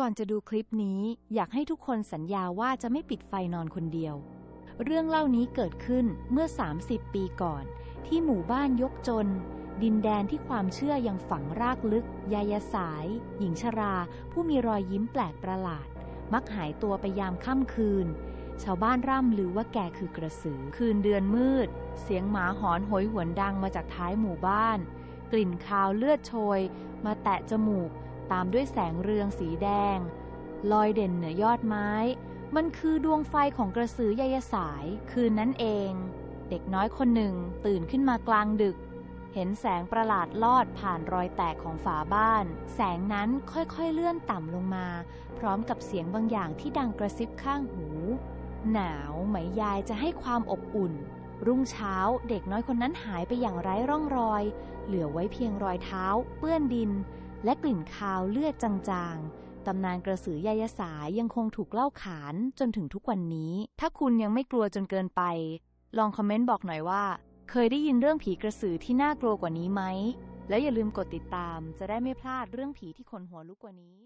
ก่อนจะดูคลิปนี้อยากให้ทุกคนสัญญาว่าจะไม่ปิดไฟนอนคนเดียว เรื่องเล่านี้เกิดขึ้นเมื่อ 30 ปีก่อน ที่หมู่บ้านยกจน ดินแดนที่ความเชื่อยังฝังรากลึก ยายสาย หญิงชรา ผู้มีรอยยิ้มแปลกประหลาด มักหายตัวไปยามค่ำคืน ชาวบ้านร่ำลือว่าแกคือกระสือ คืนเดือนมืด เสียงหมาหอนโหยหวนดังมาจากท้ายหมู่บ้าน กลิ่นคาวเลือดโชย มาแตะจมูก ตามด้วยแสงเรืองสีแดง ลอยเด่นเหนือยอดไม้ มันคือดวงไฟของกระสือยายสาย คืนนั้นเอง เด็กน้อยคนหนึ่งตื่นขึ้นมากลางดึก เห็นแสงประหลาดลอดผ่านรอยแตกของฝาบ้าน แสงนั้นค่อยๆเลื่อนต่ำลงมา พร้อมกับเสียงบางอย่างที่ดังกระซิบข้างหู หนาวไหมยายจะให้ความอบอุ่นรุ่งเช้าเด็กน้อยคนนั้นหายไปอย่างไร้ร่องรอย เหลือไว้เพียงรอยเท้า เปื้อนดิน และกลิ่นคาวเลือดจางๆ ตำนานกระสือยายสายยังคงถูกเล่าขานจนถึงทุกวันนี้ ถ้าคุณยังไม่กลัวจนเกินไป ลองคอมเมนต์บอกหน่อยว่า เคยได้ยินเรื่องผีกระสือที่น่ากลัวกว่านี้ไหม แล้วอย่าลืมกดติดตามจะได้ไม่พลาดเรื่องผีที่ขนหัวลุกกว่านี้